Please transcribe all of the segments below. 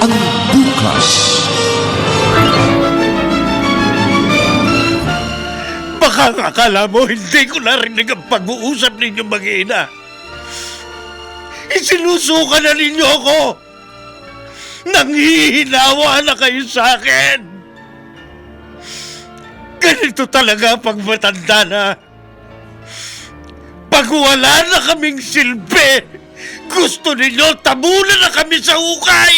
ang bukas. Baka akala mo hindi ko narinig ang pag-uusap ninyo mag-ina. Isinusuka na ninyo ako. Nanghihinawa na kayo sa akin. Ganito talaga pag matanda na. Pag wala na kaming silbi, gusto ninyo tabunan na kami sa ukay.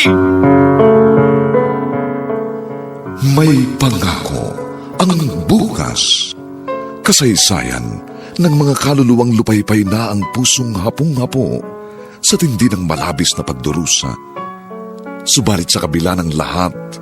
May pangako ang bukas. Kasaysayan ng mga kaluluwang lupaypay na ang pusong hapong-hapo sa tindi ng malabis na pagdurusa. Subalit sa kabila ng lahat,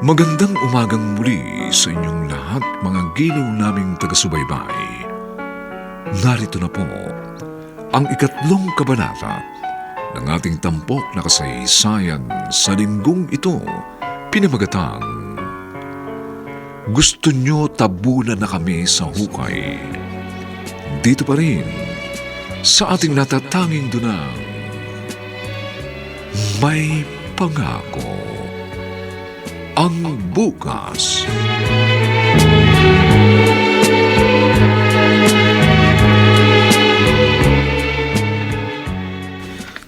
Magandang umagang muli sa inyong lahat mga giliw naming taga-subaybay. Narito na po ang ikatlong kabanata ng ating tampok na kasaysayan sa linggong ito pinamagatang Gusto nyo tabunan na kami sa hukay. Dito pa rin sa ating natatanging dunang may pangako ang bukas.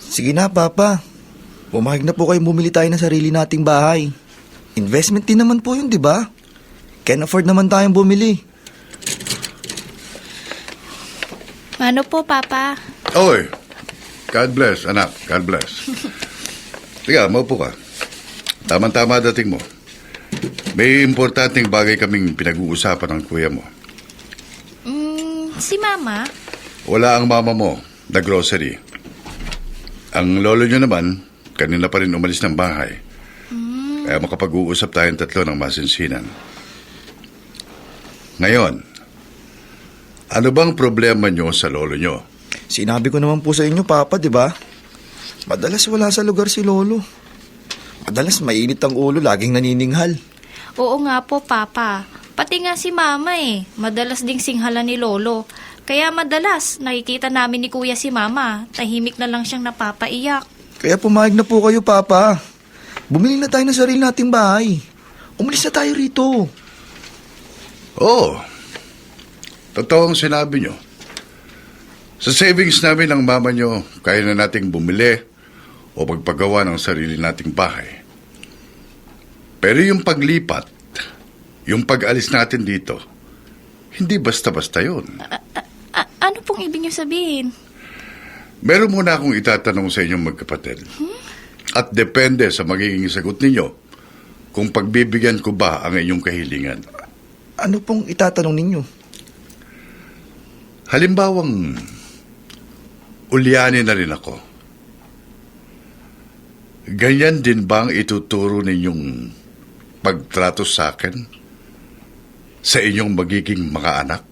Sige na, Papa. Pumayag na po kayo bumili tayo ng sarili nating bahay. Investment din naman po yun, di ba? Can afford naman tayong bumili. Ano po, Papa? Oy, God bless, anak. God bless. Tiga, maupo ka. Tama-tama dating mo. May importanteng bagay kaming pinag-uusapan ng kuya mo. Mm, si Mama? Wala ang mama mo, na grocery. Ang lolo nyo naman, kanina pa rin umalis ng bahay. Kaya makapag-uusap tayong tatlo ng masinsinan. Ngayon, ano bang problema nyo sa lolo nyo? Sinabi ko naman po sa inyo, Papa, di ba? Madalas wala sa lugar si Lolo. Madalas mainit ang ulo, laging nanininghal. Oo nga po, Papa. Pati nga si Mama eh. Madalas ding singhala ni Lolo. Kaya madalas, nakikita namin ni Kuya si Mama. Tahimik na lang siyang napapaiyak. Kaya pumayag na po kayo, Papa. Bumili na tayo ng sarili nating bahay. Umalis na tayo rito. Oo. Totoo ang sinabi nyo. Sa savings namin ng mama nyo, kaya na nating bumili o magpagawa ng sarili nating bahay. Pero yung paglipat, yung pag-alis natin dito, hindi basta-basta yun. A- ano pong ibig niyo sabihin? Meron muna akong itatanong sa inyong magkapatid. At depende sa magiging sagot ninyo kung pagbibigyan ko ba ang inyong kahilingan. Ano pong itatanong ninyo? Halimbawang, ulyanin na rin ako. ganyan din ba ang ituturo ninyong pagtrato sa akin? Sa inyong magiging mga anak?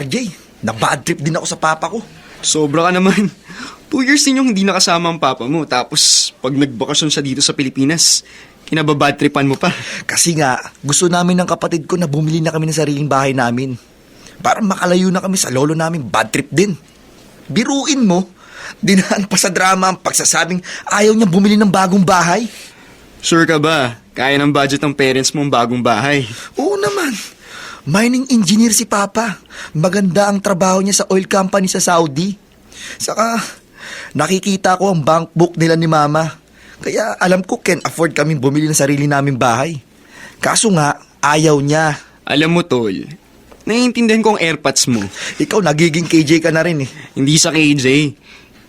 RJ, na-bad trip din ako sa papa ko. Sobra ka naman. Two years din yung hindi nakasama ang papa mo. Tapos, pag nagbakasyon siya dito sa Pilipinas, kinababad tripan mo pa. Kasi nga, gusto namin ng kapatid ko na bumili na kami ng sariling bahay namin. Para makalayo na kami sa lolo namin, bad trip din. Biruin mo, dinaan pa sa drama ang pagsasabing ayaw niya bumili ng bagong bahay. Sure ka ba? Kaya ng budget ng parents mo ang bagong bahay. Oo naman. Mining engineer si Papa. Maganda ang trabaho niya sa oil company sa Saudi. Saka, nakikita ko ang bank book nila ni Mama. Kaya alam ko can afford kaming bumili ng sarili naming bahay. Kaso nga, ayaw niya. Alam mo, Tol, naiintindihan ko ang airpods mo. Ikaw, nagiging KJ ka na rin eh. Hindi sa KJ.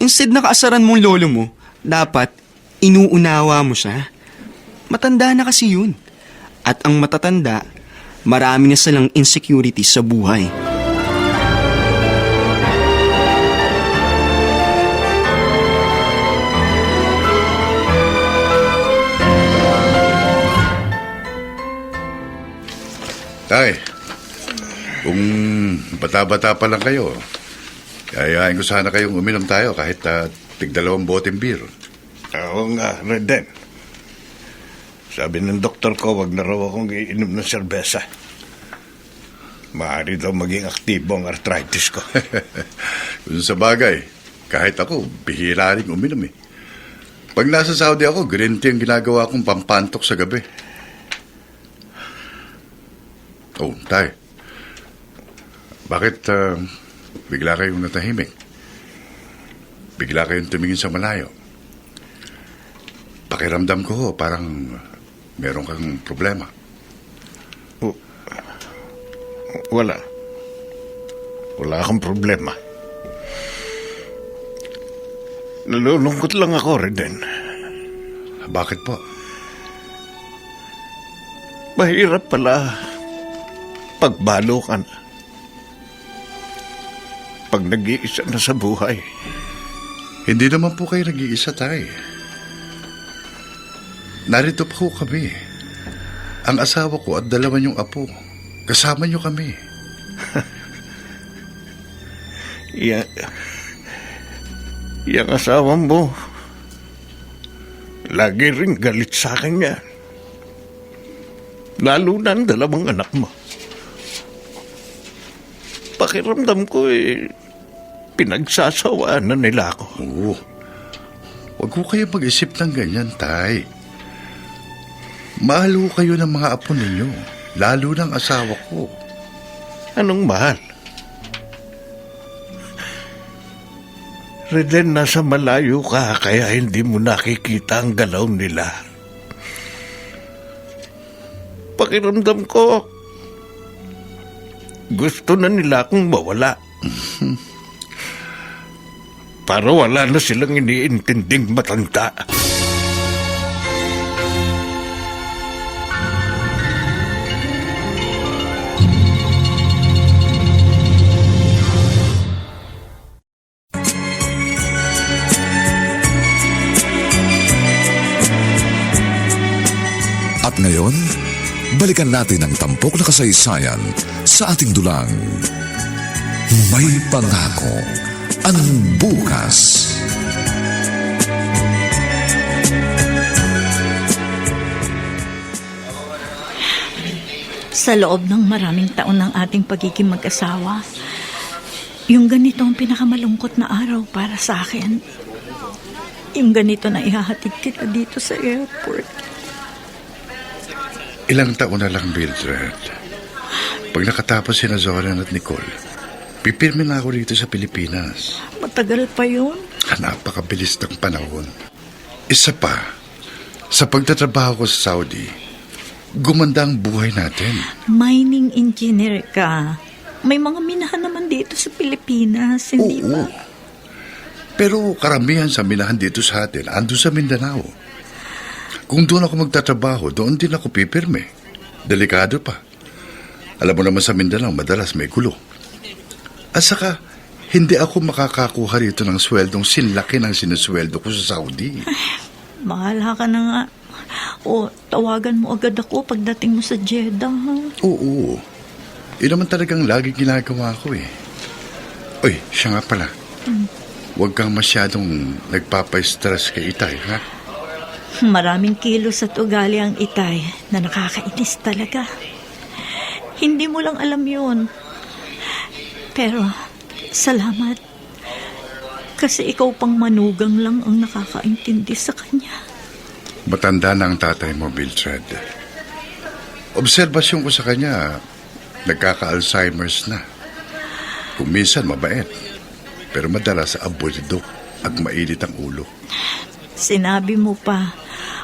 Instead na kaasaran mo ang lolo mo, dapat inuunawa mo siya. Matanda na kasi yun. At ang matatanda, marami na silang insecurities sa buhay. Tay, kung bata-bata pa lang kayo, ayayain ko sana kayong uminom tayo kahit uh, tigdalawang boteng beer. Oo nga, Reden. Sabi ng doktor ko, wag na raw akong iinom ng serbesa. Maaari daw maging aktibo ang arthritis ko. Sa bagay, kahit ako, bihira rin uminom eh. Pag nasa Saudi ako, green tea ang ginagawa kong pampantok sa gabi. Oh, tay. Bakit ah, bigla kayong natahimik? Bigla kayong tumingin sa malayo? Pakiramdam ko parang meron kang problema. Wala. Wala akong problema. Nalulungkot lang ako, Reden. Bakit po? Mahirap pala pagbalo ka na. Pag nag-iisa na sa buhay. Hindi naman po kayo nag-iisa tay. Narito po kami. Ang asawa ko at dalawa niyong apo. Kasama niyo kami. Yan, yung asawa mo, lagi rin galit sa akin yan. Lalo na ang dalawang anak mo. Pakiramdam ko eh, pinagsasawaan na nila ako. Oo. Huwag ko kayo mag-isip ng ganyan, tay. Mahal ko kayo ng mga apo ninyo. Lalo ng asawa ko. Anong mahal? Reden, nasa malayo ka kaya hindi mo nakikita ang galaw nila. Pakiramdam ko, gusto na nila akong mawala. Para wala na silang iniintinding matanda. At ngayon, balikan natin ang tampok na kasaysayan sa ating dulang. May pangako ang bukas. Sa loob ng maraming taon ng ating pagiging mag-asawa, yung ganito ang pinakamalungkot na araw para sa akin. Yung ganito na ihahatid kita dito sa airport. Ilang taon na lang, Mildred. Pag nakatapos si Zoran at Nicole, pipirme na ako dito sa Pilipinas. Matagal pa yun. Napakabilis ng panahon. Isa pa, sa pagtatrabaho ko sa Saudi, gumanda ang buhay natin. Mining engineer ka. May mga minahan naman dito sa Pilipinas, hindi Oo. ba? Pero karamihan sa minahan dito sa atin, ando sa Mindanao. Kung doon ako magtatrabaho, doon din ako pipirme. Delikado pa. Alam mo naman sa Mindanao, madalas may gulo. At saka, hindi ako makakakuha rito ng sweldong sinlaki ng sinusweldo ko sa Saudi. Bahala ka na nga. O, tawagan mo agad ako pagdating mo sa Jeddah, ha? Oo. Yun naman talagang lagi ginagawa ko eh. Uy, siya nga pala. Huwag kang masyadong nagpapa-stress kay Itay, ha? Maraming kilos at ugali ang itay na nakakainis talaga. Hindi mo lang alam yun. Pero, salamat. Kasi ikaw pang manugang lang ang nakakaintindi sa kanya. Matanda na ang tatay mo, Biltrad. Obserbasyon ko sa kanya, nagkaka-Alzheimer's na. Kung minsan mabait, pero madalas abulido at mainit ang ulo. Sinabi mo pa,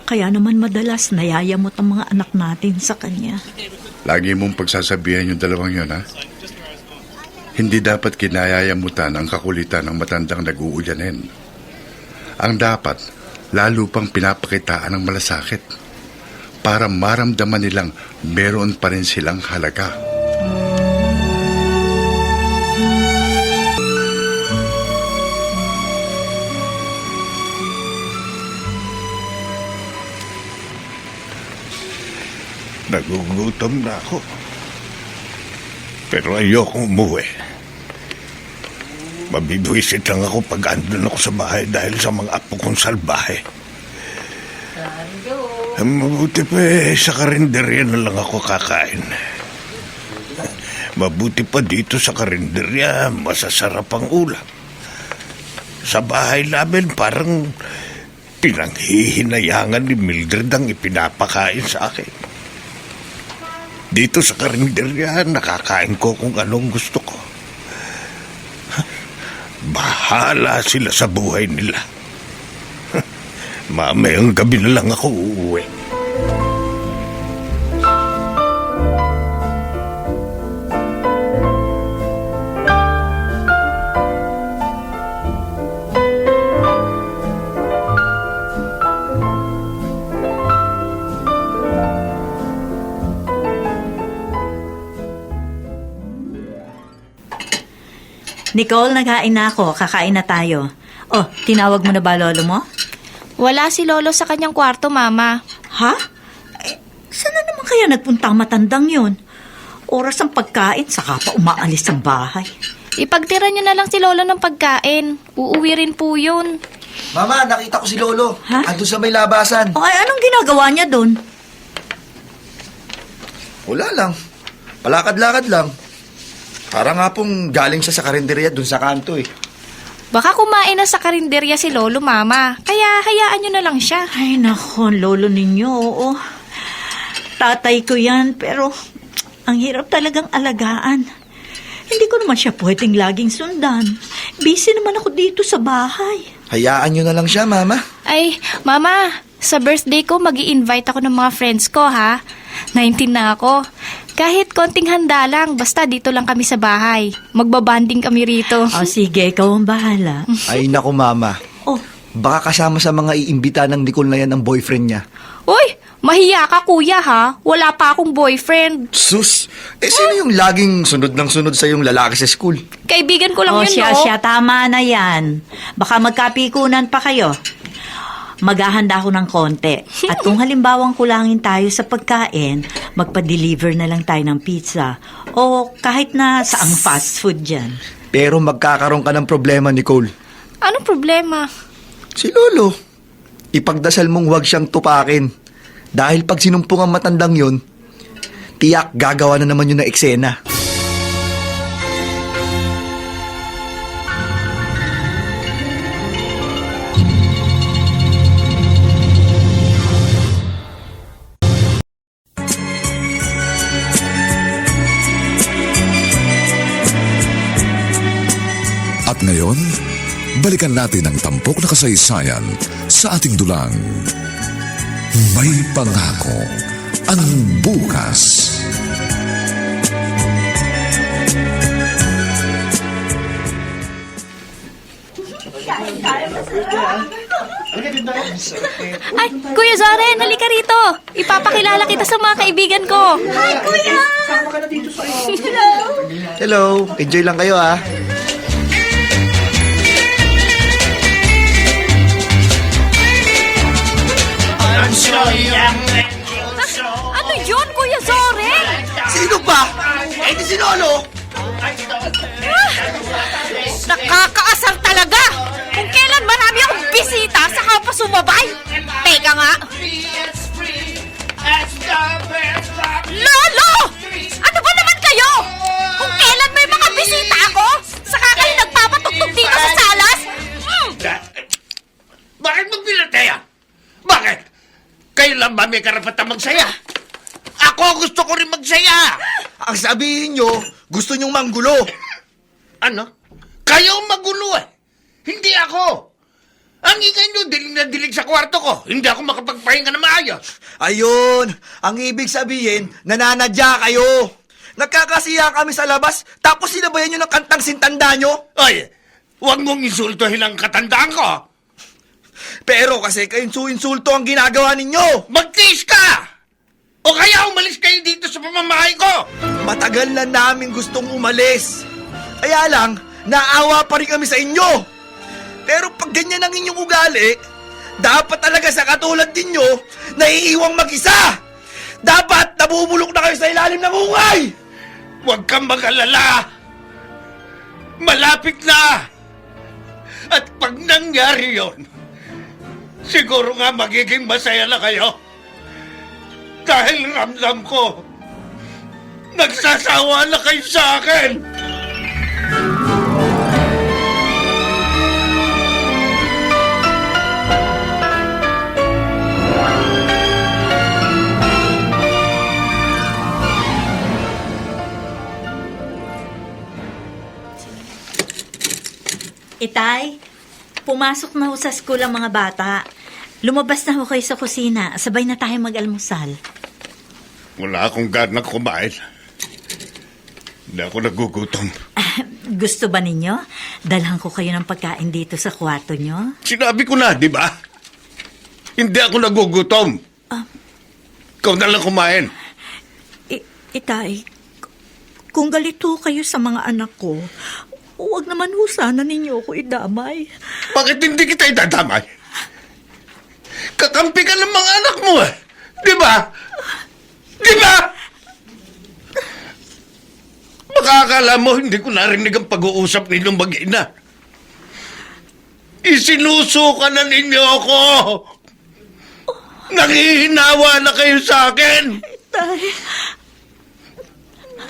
kaya naman madalas nayayamot ang mga anak natin sa kanya. Lagi mong pagsasabihan yung dalawang yun, ha? Hindi dapat kinayayamutan ang kakulitan ng matandang nag-uulyanin. Ang dapat, lalo pang pinapakitaan ng malasakit para maramdaman nilang meron pa rin silang halaga. Nagugutom na ako. Pero ayokong umuwi. Mabibwisit lang ako pag andun ako sa bahay dahil sa mga apo kong salbahe. Ang Mabuti pa eh, sa karinderya na lang ako kakain. Mabuti pa dito sa karinderya, masasarap ang ulam. Sa bahay namin parang pinanghihinayangan ni Mildred ang ipinapakain sa akin. Dito sa karinderya, nakakain ko kung anong gusto ko. Bahala sila sa buhay nila. Mamayang gabi na lang ako uuwi. Nicole, naghain na ako. Kakain na tayo. Oh, tinawag mo na ba lolo mo? Wala si Lolo sa kanyang kwarto, Mama. Ha? Eh, saan na naman kaya nagpunta ang matandang yon? Oras ang pagkain, saka pa umaalis ang bahay. Ipagtira niyo na lang si Lolo ng pagkain. Uuwi rin po yun. Mama, nakita ko si Lolo. Ha? Andun sa may labasan. O ay, anong ginagawa niya doon? Wala lang. Palakad-lakad lang. Para nga pong galing siya sa karinderya dun sa kanto eh. Baka kumain na sa karinderya si Lolo, Mama. Kaya hayaan niyo na lang siya. Ay, nako, lolo ninyo, oo. Tatay ko yan, pero ang hirap talagang alagaan. Hindi ko naman siya pwedeng laging sundan. Busy naman ako dito sa bahay. Hayaan nyo na lang siya, Mama. Ay, Mama, sa birthday ko, mag invite ako ng mga friends ko, ha? 19 na ako. Kahit konting handa lang, basta dito lang kami sa bahay. Magbabanding kami rito. O sige, ikaw ang bahala. Ay, naku, Mama. Oh, Baka kasama sa mga iimbita ng Nicole na yan ang boyfriend niya. Uy, mahiya ka kuya ha. Wala pa akong boyfriend. Sus! Eh, sino yung laging sunod ng sunod sa yung lalaki sa school? Kaibigan ko lang oh yun, siya, no? siya, tama na yan. Baka magkapikunan pa kayo. Maghahanda ako ng konti. At kung halimbawang kulangin tayo sa pagkain, magpa-deliver na lang tayo ng pizza. O kahit na saang fast food dyan. Pero magkakaroon ka ng problema, Nicole. Anong problema? Si Lolo. Ipagdasal mong huwag siyang tupakin. Dahil pag sinumpong ang matandang yon, tiyak gagawa na naman yun ng eksena. At ngayon, balikan natin ang tampok na kasaysayan sa ating dulang. May pangako ang bukas. Ay, Kuya Zoren, halika rito. Ipapakilala kita sa mga kaibigan ko. Hi, Kuya! Hello, enjoy lang kayo ah. Lolo. Nakakaasar talaga! Kung kailan marami akong bisita, saka pa sumabay. Teka nga. Lolo! Ano ba naman kayo? Kung kailan may mga bisita ako, saka kayo nagpapatugtog dito sa salas? Hmm. Bakit mo pinateya? Bakit? Kayo lang ba may karapatan magsaya? Ako gusto ko rin magsaya! Ang sabihin nyo, gusto nyong manggulo. Ano? Kayo ang magulo eh! Hindi ako! Ang ingay nyo, dilig na dilig sa kwarto ko. Hindi ako makapagpahinga na maayos. Ayun, ang ibig sabihin, nananadya kayo. Nagkakasiya kami sa labas, tapos sinabayan nyo ng kantang sintanda nyo. Ay, huwag mong insultohin ang katandaan ko. Pero kasi kainsu-insulto ang ginagawa ninyo. Magtiis ka! O kaya umalis kayo dito sa pamamahay ko! Matagal na namin gustong umalis. Kaya lang, naawa pa rin kami sa inyo. Pero pag ganyan ang inyong ugali, dapat talaga sa katulad ninyo, naiiwang mag-isa. Dapat nabubulok na kayo sa ilalim ng ungay. Huwag kang mag-alala! Malapit na! At pag nangyari yon, siguro nga magiging masaya na kayo. Dahil ramdam ko, nagsasawa na kayo sa akin! Itay, pumasok na ho sa school ang mga bata. Lumabas na ho kayo sa kusina. Sabay na tayo mag-almusal. Wala akong ganang kumain. Hindi ako nagugutom. Gusto ba ninyo? Dalhan ko kayo ng pagkain dito sa kwarto nyo? Sinabi ko na, di ba? Hindi ako nagugutom. Ikaw na lang kumain. I- itay, kung galito kayo sa mga anak ko, huwag naman ho sana ninyo ako idamay. Bakit hindi kita idadamay? Kakampi ka ng mga anak mo eh. Di ba? Di ba? Baka akala mo hindi ko narinig ang pag-uusap ninyong mag-ina. Isinusuka na ninyo ako. Nangihinawa na kayo sa akin. Itay,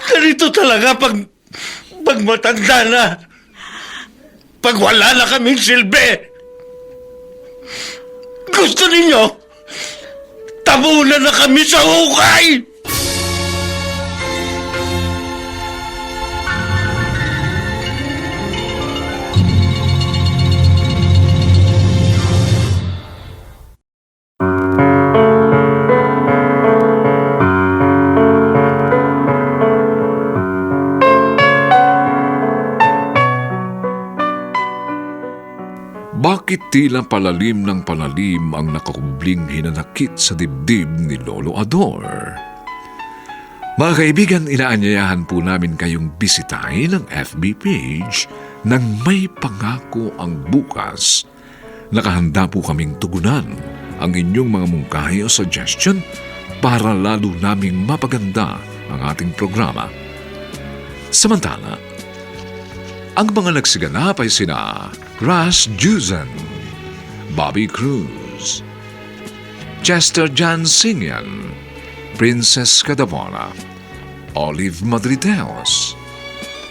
Ganito talaga pag, pag matanda na. Pag wala na kaming silbi. Gusto ninyo? Tabunan na kami sa hukay! Tila palalim ng palalim ang nakakubling hinanakit sa dibdib ni Lolo Ador? Mga kaibigan, inaanyayahan po namin kayong bisitahin ang FB page ng May Pangako ang Bukas. Nakahanda po kaming tugunan ang inyong mga mungkahi o suggestion para lalo naming mapaganda ang ating programa. Samantala, ang mga nagsiganap ay sina Ras Juzan, Bobby Cruz, Chester Jan Singyan, Princess Cadabona, Olive Madrideos,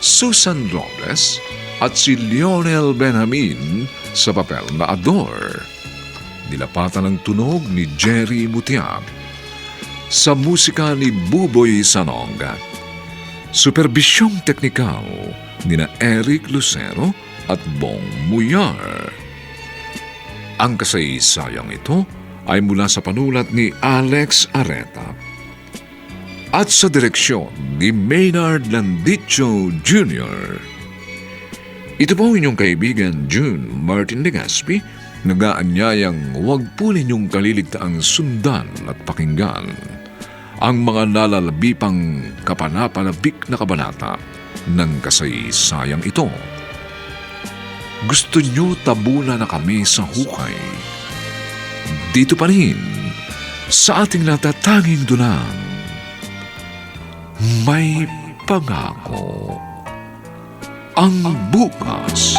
Susan Robles at si Lionel Benjamin sa papel na Ador. Nilapatan ng tunog ni Jerry Mutiab sa musika ni Buboy Sanonga. Superbisyong teknikal ni na Eric Lucero at Bong Muyar. Ang kasaysayang ito ay mula sa panulat ni Alex Areta at sa direksyon ni Maynard Landicho Jr. Ito po inyong kaibigan June Martin Legaspi, nagaanyayang huwag po ninyong kaliligtaang sundan at pakinggan ang mga nalalabi pang kapanapalabik na kabanata ng kasaysayang ito. Gusto nyo tabunan na kami sa hukay. Dito pa rin, sa ating natatanging dunang, may pangako ang bukas.